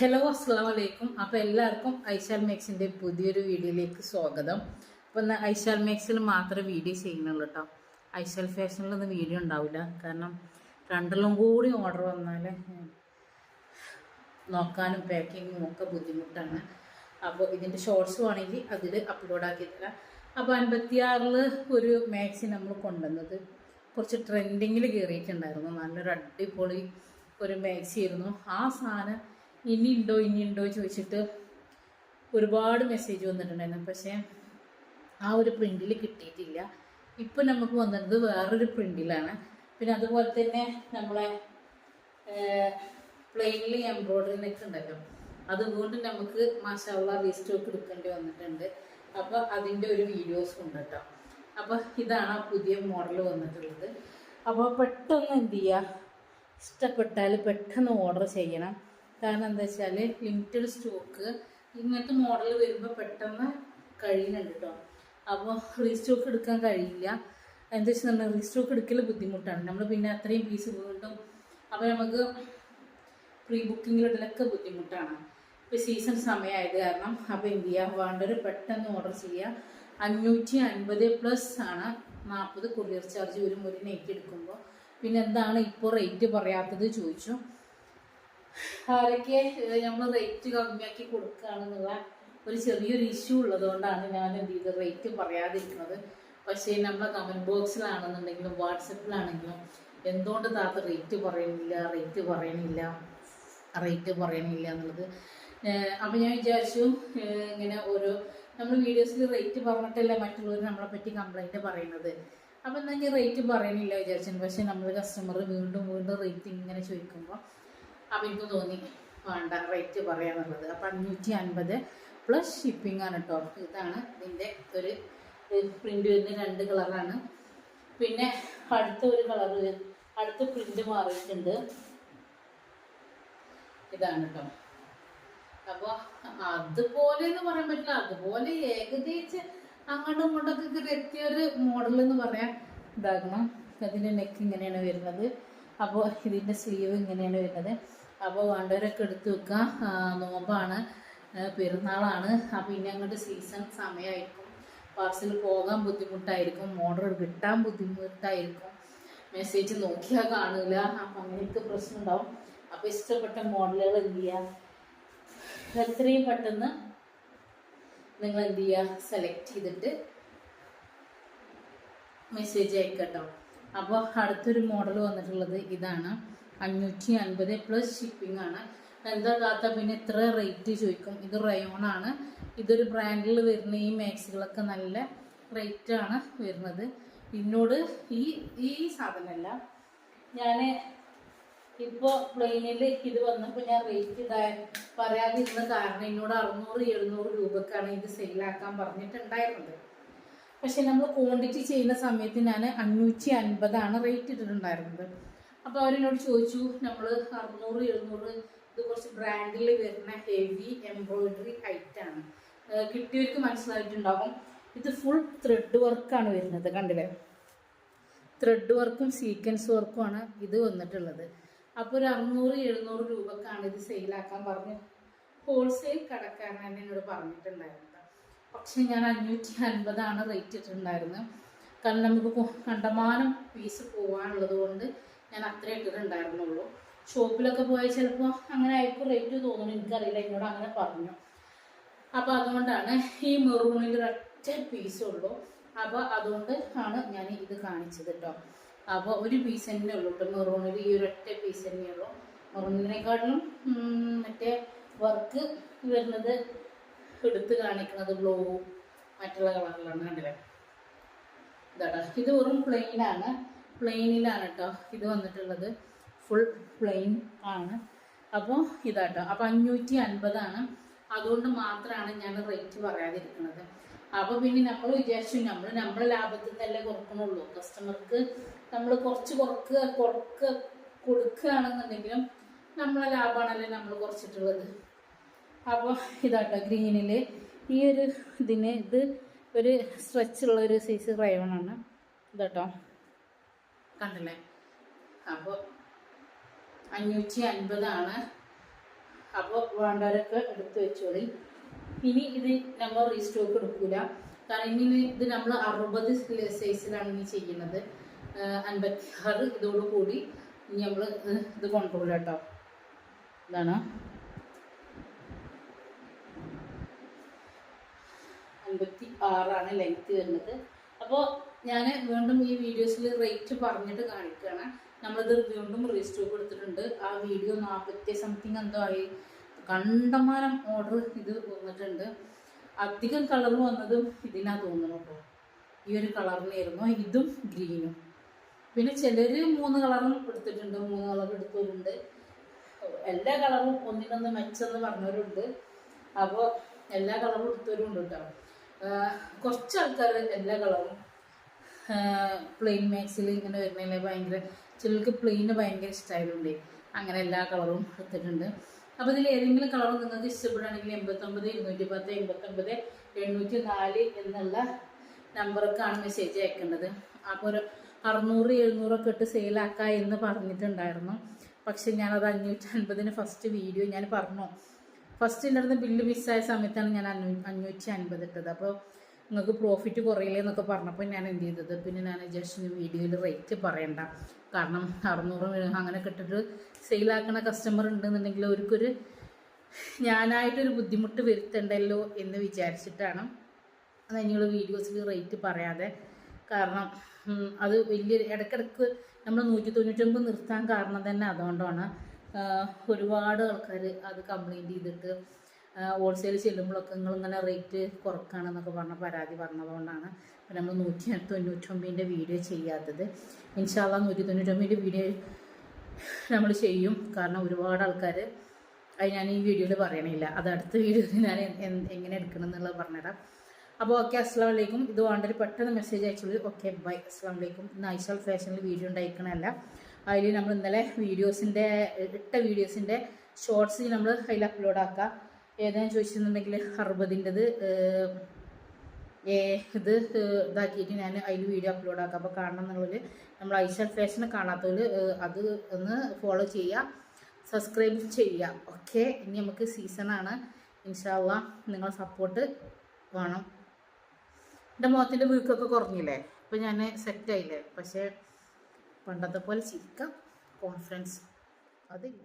Hello അസ്സാം വലൈക്കും അപ്പോൾ എല്ലാവർക്കും ഐശാൽ മേക്സിന്റെ പുതിയൊരു വീഡിയോയിലേക്ക് സ്വാഗതം. അപ്പോൾ ഇന്ന് ഐശാൽ മേക്സിൽ മാത്രമേ വീഡിയോ ചെയ്യുന്നുള്ളൂ കേട്ടോ ഐശാൽ ഫാഷനിലൊന്നും വീഡിയോ ഉണ്ടാവില്ല. കാരണം രണ്ടെല്ലാം കൂടി ഓർഡർ വന്നാൽ നോക്കാനും പാക്കിങ്ങും ഒക്കെ ബുദ്ധിമുട്ടാണ്. അപ്പോൾ ഇതിന്റെ ഷോർട്സ് വേണമെങ്കിൽ അതിൽ അപ്ലോഡ് ആക്കി തരാം. അപ്പോൾ അൻപത്തിയാറിൽ ഒരു മാക്സി നമ്മൾ കൊണ്ടുവന്നത്. കുറച്ച് ട്രെൻഡിങ്ങിൽ കയറിയിട്ടുണ്ടായിരുന്നു നല്ലൊരു അടിപൊളി ഒരു മാക്സി ആയിരുന്നു. ആ സാധനം ഇനി ഉണ്ടോ ഇനി ഉണ്ടോ ചോദിച്ചിട്ട് ഒരുപാട് മെസ്സേജ് വന്നിട്ടുണ്ടായിരുന്നു. പക്ഷേ ആ ഒരു പ്രിന്റിൽ കിട്ടിയിട്ടില്ല. ഇപ്പം നമുക്ക് വന്നത് വേറൊരു പ്രിന്റിലാണ് പിന്നെ അതുപോലെ തന്നെ നമ്മളെ പ്ലെയിനിൽ എംബ്രോയിഡറി നെക്ക് ഉണ്ടല്ലോ. അത് വീണ്ടും നമുക്ക് മാഷാള്ള റീസ്റ്റോക്ക് എടുക്കേണ്ടി വന്നിട്ടുണ്ട്. അപ്പോൾ അതിന്റെ ഒരു വീഡിയോസ് ഉണ്ട് കേട്ടോ അപ്പോൾ ഇതാണ് ആ പുതിയ മോഡൽ വന്നിട്ടുള്ളത്. അപ്പോൾ പെട്ടെന്ന് എന്ത് ചെയ്യുക ഇഷ്ടപ്പെട്ടാൽ പെട്ടെന്ന് ഓർഡർ ചെയ്യണം. കാരണം എന്താ വെച്ചാൽ ലിമിറ്റഡ് സ്റ്റോക്ക് ഇങ്ങനത്തെ മോഡൽ വരുമ്പോൾ പെട്ടെന്ന് കഴിയുന്നുണ്ട് കേട്ടോ അപ്പോൾ റീസ്റ്റോക്ക് എടുക്കാൻ കഴിയില്ല. എന്താ വെച്ചാൽ നമ്മൾ റീസ്റ്റോക്ക് എടുക്കൽ ബുദ്ധിമുട്ടാണ്. നമ്മൾ പിന്നെ അത്രയും പീസ് വീണ്ടും അപ്പോൾ നമുക്ക് പ്രീ ബുക്കിങ്ങിലിടലൊക്കെ ബുദ്ധിമുട്ടാണ്. ഇപ്പോൾ സീസൺ സമയമായത് കാരണം അപ്പോൾ എന്ത് ചെയ്യുക വേണ്ടവർ പെട്ടെന്ന് ഓർഡർ ചെയ്യുക അഞ്ഞൂറ്റി അൻപത് പ്ലസ് ആണ് നാൽപ്പത് കൊറിയർ ചാർജ് വരും ഒരു നെറ്റ് എടുക്കുമ്പോൾ പിന്നെ എന്താണ് ഇപ്പോൾ റേറ്റ് പറയാത്തത് ചോദിച്ചു. ആരൊക്കെ നമ്മൾ റേറ്റ് കമ്മിയാക്കി കൊടുക്കുകയാണെന്നുള്ള ഒരു ചെറിയൊരു ഇഷ്യൂ ഉള്ളതുകൊണ്ടാണ് ഞാൻ എന്ത് ചെയ്ത് റേറ്റ് പറയാതിരിക്കുന്നത് പക്ഷേ നമ്മളെ കമന്റ് ബോക്സിലാണെന്നുണ്ടെങ്കിലും വാട്സപ്പിലാണെങ്കിലും എന്തുകൊണ്ട് താത്ത റേറ്റ് പറയുന്നില്ല റേറ്റ് പറയണില്ല റേറ്റ് പറയണില്ല എന്നുള്ളത്. അപ്പം ഞാൻ വിചാരിച്ചു ഇങ്ങനെ ഓരോ നമ്മൾ വീഡിയോസിൽ റേറ്റ് പറഞ്ഞിട്ടല്ല മറ്റുള്ളവർ നമ്മളെ പറ്റി കംപ്ലൈന്റ് പറയുന്നത്. അപ്പം എന്നാൽ ഞാൻ റേറ്റ് പറയണില്ല വിചാരിച്ചു പക്ഷേ നമ്മൾ കസ്റ്റമർ വീണ്ടും വീണ്ടും റേറ്റ് ഇങ്ങനെ ചോദിക്കുമ്പോൾ അപ്പം തോന്നി വേണ്ട റേറ്റ് പറയാന്നുള്ളത് അപ്പം അഞ്ഞൂറ്റി അൻപത് പ്ലസ് ഷിപ്പിംഗ് ആണ് കേട്ടോ ഇതാണ് ഇതിന്റെ ഒരു പ്രിന്റ് വരുന്ന രണ്ട് കളറാണ് പിന്നെ അടുത്ത ഒരു കളറ് അടുത്ത പ്രിന്റ് മാറിയിട്ടുണ്ട്. ഇതാണ് കേട്ടോ അപ്പോൾ അതുപോലെ എന്ന് പറയാൻ പറ്റില്ല. അതുപോലെ ഏകദേശം അങ്ങോട്ടും ഇങ്ങോട്ടൊക്കെ എത്തിയ ഒരു മോഡൽ എന്ന് പറയാൻ ഇതാക്കണം അതിന്റെ നെക്ക് ഇങ്ങനെയാണ് വരുന്നത്. അപ്പോൾ ഇതിന്റെ സ്ലീവ് ഇങ്ങനെയാണ് വരുന്നത്. അപ്പോൾ വേണ്ടവരൊക്കെ എടുത്ത് വെക്കുക നോമ്പാണ്. പെരുന്നാളാണ്. അപ്പോൾ ഇനി അങ്ങോട്ട് സീസൺ സമയമായിരിക്കും പാർസൽ പോകാൻ ബുദ്ധിമുട്ടായിരിക്കും. ഓർഡർ കിട്ടാൻ ബുദ്ധിമുട്ടായിരിക്കും. മെസ്സേജ് നോക്കിയാൽ കാണില്ല അപ്പം അങ്ങനത്തെ പ്രശ്നം ഉണ്ടാവും അപ്പോൾ ഇഷ്ടപ്പെട്ട മോഡലുകൾ എന്ത് ചെയ്യുക എത്രയും പെട്ടെന്ന് നിങ്ങൾ എന്ത് ചെയ്യുക സെലക്ട് ചെയ്തിട്ട് മെസ്സേജ് അയക്കട്ടോ. അപ്പോൾ അടുത്തൊരു മോഡൽ വന്നിട്ടുള്ളത് ഇതാണ്. അഞ്ഞൂറ്റി അൻപത് പ്ലസ് ഷിപ്പിംഗ് ആണ്. എന്താ താത്ത പിന്നെ ഇത്ര റേറ്റ് ചോദിക്കും. ഇത് റയോൺ ആണ്. ഇതൊരു ബ്രാൻഡിൽ വരുന്ന ഈ മാക്സുകളൊക്കെ നല്ല റേറ്റ് ആണ് വരുന്നത്. എന്നോട് ഈ ഈ സാധനമല്ല. ഞാൻ ഇപ്പോൾ പ്ലെയിനിൽ ഇത് വന്നപ്പോൾ ഞാൻ റേറ്റ് പറയാതിരുന്ന കാരണം എന്നോട് അറുന്നൂറ് എഴുന്നൂറ് രൂപക്കാണ് ഇത് സെയിലാക്കാൻ പറഞ്ഞിട്ടുണ്ടായിരുന്നത്. പക്ഷെ നമ്മൾ ക്വാണ്ടിറ്റി ചെയ്യുന്ന സമയത്ത് ഞാൻ അഞ്ഞൂറ്റി അൻപതാണ് റേറ്റ് ഇട്ടിട്ടുണ്ടായിരുന്നത്. അപ്പോൾ അവരെന്നോട് ചോദിച്ചു നമ്മൾ അറുന്നൂറ് എഴുന്നൂറ് ഇത് കുറച്ച് ബ്രാൻഡിൽ വരുന്ന ഹെവി എംബ്രോയിഡറി ഐറ്റാണ് കിട്ടിയവർക്ക് മനസ്സിലായിട്ടുണ്ടാകും ഇത് ഫുൾ ത്രെഡ് വർക്കാണ് വരുന്നത് കണ്ടില്ലേ? ത്രെഡ് വർക്കും സീക്വൻസ് വർക്കും ആണ് ഇത് വന്നിട്ടുള്ളത്. അപ്പോൾ ഒരു അറുന്നൂറ് എഴുന്നൂറ് രൂപക്കാണ് ഇത് സെയിലാക്കാൻ പറഞ്ഞു. ഹോൾസെയിൽ കടക്കാരൻ തന്നെ എന്നോട് പറഞ്ഞിട്ടുണ്ടായിരുന്നത് പക്ഷെ ഞാൻ അഞ്ഞൂറ്റി അൻപതാണ് റേറ്റ് ഇട്ടിട്ടുണ്ടായിരുന്നത്. കാരണം നമുക്ക് കണ്ടമാനം പീസ് പോകാനുള്ളത് കൊണ്ട് ഞാൻ അത്രേ ഇട്ടിട്ടുണ്ടായിരുന്നുള്ളൂ ഷോപ്പിലൊക്കെ പോയാൽ ചിലപ്പോൾ അങ്ങനെ ആയിരിക്കും റേറ്റ് തോന്നുന്നു എനിക്കറിയില്ല എന്നോട് അങ്ങനെ പറഞ്ഞു. അപ്പോൾ അതുകൊണ്ടാണ് ഈ മെറൂണിൽ ഒറ്റ പീസേ ഉള്ളൂ. അപ്പോൾ അതുകൊണ്ട് ആണ് ഞാൻ ഇത് കാണിച്ചത് കേട്ടോ അപ്പോൾ ഒരു പീസ് തന്നെ ഉള്ളൂ കേട്ടോ മെറൂണിൽ ഈ ഒരൊറ്റ പീസ് തന്നെ ഉള്ളൂ. മെറൂണിനെക്കാട്ടിലും മറ്റേ വർക്ക് വരുന്നത് എടുത്ത് കാണിക്കുന്നത് ബ്ലൂ മറ്റുള്ള കളറിലാണ് കണ്ടില്ലേ? ഇതാട്ടോ. ഇത് വെറും പ്ലെയിൻ ആണ്. പ്ലെയിനിലാണ് കേട്ടോ ഇത് വന്നിട്ടുള്ളത്. ഫുൾ പ്ലെയിൻ ആണ്. അപ്പോൾ ഇതാട്ടോ. അപ്പോൾ അഞ്ഞൂറ്റി അൻപതാണ് അതുകൊണ്ട് മാത്രമാണ് ഞാൻ റേറ്റ് പറയാതിരിക്കുന്നത്. അപ്പോൾ പിന്നെ നമ്മൾ വിചാരിച്ചു നമ്മൾ നമ്മളെ ലാഭത്തിൽ തന്നെ കുറക്കണുള്ളൂ. കസ്റ്റമർക്ക് നമ്മൾ കുറച്ച് കുറക്കുക കുറക്കുക കൊടുക്കുകയാണെന്നുണ്ടെങ്കിലും നമ്മളെ ലാഭമാണല്ലേ നമ്മൾ കുറച്ചിട്ടുള്ളത്. അപ്പോൾ ഇതാട്ടോ ഗ്രീനിൽ ഈ ഒരു ഇതിന് ഇത് ഒരു സ്ട്രെച്ചുള്ള ഒരു സൈസ് റയോണാണ് ഇതാട്ടോ. കണ്ടില്ലേ? അപ്പോൾ അഞ്ഞൂറ്റി അൻപതാണ്. അപ്പോൾ വേണ്ടവരൊക്കെ എടുത്ത് വെച്ചോളി. ഇനി ഇത് നമ്മൾ റീസ്റ്റോക്ക് എടുക്കൂല. കാരണം ഇനി ഇത് നമ്മൾ അറുപത് സൈസിലാണ് ഇനി ചെയ്യുന്നത്. അൻപത്തി ആറ് ഇതോടുകൂടി ഇനി നമ്മൾ ഇത് കൊണ്ടുപോകില്ല കേട്ടോ. ഇതാണ്. അൻപത്തി ആറാണ് ലെങ്ത് വരുന്നത്. അപ്പോൾ ഞാൻ വീണ്ടും ഈ വീഡിയോസിൽ റേറ്റ് പറഞ്ഞിട്ട് കാണിക്കുകയാണ് നമ്മളിത് വീണ്ടും റീസ്റ്റോക്ക് എടുത്തിട്ടുണ്ട് ആ വീഡിയോ നാൽപ്പത്തി സംതിങ് എന്തോ ആയി. കണ്ടമാനം ഓർഡർ ഇത് വന്നിട്ടുണ്ട്. അധികം കളർ വന്നതും ഇതിനാ തോന്നുന്നു കേട്ടോ. ഈ ഒരു കളറിനായിരുന്നു ഇതും ഗ്രീനും പിന്നെ ചിലർ മൂന്ന് കളറും എടുത്തിട്ടുണ്ട്. മൂന്ന് കളർ എടുത്തിട്ടുണ്ട് എല്ലാ കളറും ഒന്നിനൊന്ന് മെച്ചെന്ന് പറഞ്ഞവരുണ്ട്. അപ്പോൾ എല്ലാ കളറും എടുത്തവരും ഉണ്ട് കേട്ടോ. കുറച്ച് ആൾക്കാർ എല്ലാ കളറും പ്ലെയിൻ മാക്സിൽ ഇങ്ങനെ വരുന്നതിൽ ഭയങ്കര ചിലർക്ക് പ്ലെയിന് ഭയങ്കര ഇഷ്ടമായതുകൊണ്ട് അങ്ങനെ എല്ലാ കളറും എടുത്തിട്ടുണ്ട്. അപ്പോൾ ഇതിൽ ഏതെങ്കിലും കളർ നിങ്ങൾക്ക് ഇഷ്ടപ്പെടുകയാണെങ്കിൽ എൺപത്തൊമ്പത് ഇരുന്നൂറ്റി പത്ത് എൺപത്തൊമ്പത് എണ്ണൂറ്റി നാല് എന്നുള്ള നമ്പറൊക്കെയാണ് മെസ്സേജ് അയക്കേണ്ടത്. അപ്പോൾ ഒരു അറുന്നൂറ് എഴുന്നൂറൊക്കെ ഇട്ട് സെയിലാക്കാം എന്ന് പറഞ്ഞിട്ടുണ്ടായിരുന്നു. പക്ഷെ ഞാനത് അഞ്ഞൂറ്റി അൻപതിന് ഫസ്റ്റ് വീഡിയോ ഞാൻ പറഞ്ഞു. ഫസ്റ്റ് എന്റെ അടുത്ത് ബില്ല് മിസ്സായ സമയത്താണ് ഞാൻ അഞ്ഞൂ അഞ്ഞൂറ്റി അൻപത് ഇട്ടത്. അപ്പോൾ നിങ്ങൾക്ക് പ്രോഫിറ്റ് കുറയില്ലേ എന്നൊക്കെ പറഞ്ഞപ്പോൾ ഞാൻ എന്ത് ചെയ്തത്? പിന്നെ ഞാൻ ജസ്റ്റ് വീഡിയോയിൽ റേറ്റ് പറയണ്ട. കാരണം അറുന്നൂറ് അങ്ങനെ കിട്ടിട്ട് സെയിലാക്കണ കസ്റ്റമർ ഉണ്ടെന്നുണ്ടെങ്കിൽ അവർക്കൊരു ഞാനായിട്ടൊരു ബുദ്ധിമുട്ട് വരുത്തണ്ടല്ലോ എന്ന് വിചാരിച്ചിട്ടാണ്. അത് നിങ്ങൾ വീഡിയോസിൽ റേറ്റ് പറയാതെ. കാരണം അത് വലിയ ഇടയ്ക്കിടയ്ക്ക് നമ്മൾ നൂറ്റി തൊണ്ണൂറ്റൊമ്പത് നിർത്താൻ കാരണം തന്നെ അതുകൊണ്ടാണ്. ഒരുപാട് ആൾക്കാർ അത് കംപ്ലൈന്റ് ചെയ്തിട്ട് ഹോൾസെയിൽ ചെല്ലുമ്പോഴൊക്കെ നിങ്ങൾ ഇങ്ങനെ റേറ്റ് കുറക്കാണെന്നൊക്കെ പറഞ്ഞ പരാതി പറഞ്ഞതുകൊണ്ടാണ് അപ്പോൾ നമ്മൾ നൂറ്റി തൊണ്ണൂറ്റൊമ്പതിന്റെ വീഡിയോ ചെയ്യാത്തത്. ഇൻഷാല്ല നൂറ്റി തൊണ്ണൂറ്റൊമ്പതിന്റെ വീഡിയോ നമ്മൾ ചെയ്യും. കാരണം ഒരുപാട് ആൾക്കാർ അത് ഞാൻ ഈ വീഡിയോയിൽ പറയണില്ല. അത് അടുത്ത വീഡിയോയിൽ ഞാൻ എങ്ങനെ എടുക്കണം എന്നുള്ളത് പറഞ്ഞുതരാം. അപ്പോൾ ഓക്കെ അസ്സാം വലൈക്കും ഇത് വേണ്ടൊരു പെട്ടെന്ന് മെസ്സേജ് അയച്ചുള്ളൂ. ഓക്കെ ബൈ അസ്സാം വലൈക്കും ഇന്ന് ഐശാൽ ഫാഷനിൽ വീഡിയോ ഉണ്ടായിരിക്കണമല്ല അതിൽ നമ്മൾ ഇന്നലെ വീഡിയോസിന്റെ ഇട്ട വീഡിയോസിന്റെ ഷോർട്സ് നമ്മൾ അതിൽ അപ്ലോഡ് ആക്കാം ഏതാണെന്ന് ചോദിച്ചിട്ടുണ്ടെങ്കിൽ അറുപതിന്റെത് ഇത് ഇതാക്കിയിട്ട് ഞാൻ അതിൽ വീഡിയോ അപ്ലോഡ് ആക്കാം. അപ്പോൾ കാണണം എന്നുള്ളത് നമ്മൾ ഐശാൽ ഫാഷൻ കാണാത്തവർ അത് ഒന്ന് ഫോളോ ചെയ്യുക സബ്സ്ക്രൈബ് ചെയ്യുക. ഓക്കെ ഇനി നമുക്ക് സീസണാണ് ഇൻഷാല്ല നിങ്ങളെ സപ്പോർട്ട് വേണം. എന്റെ മുഖത്തിന്റെ വീക്കൊക്കെ കുറഞ്ഞില്ലേ? ഇപ്പം ഞാൻ സെറ്റായില്ലേ പക്ഷേ പണ്ടത്തെ പോലെ ചിരിക്കാം. കോൺഫിഡൻസ് അതില്ല.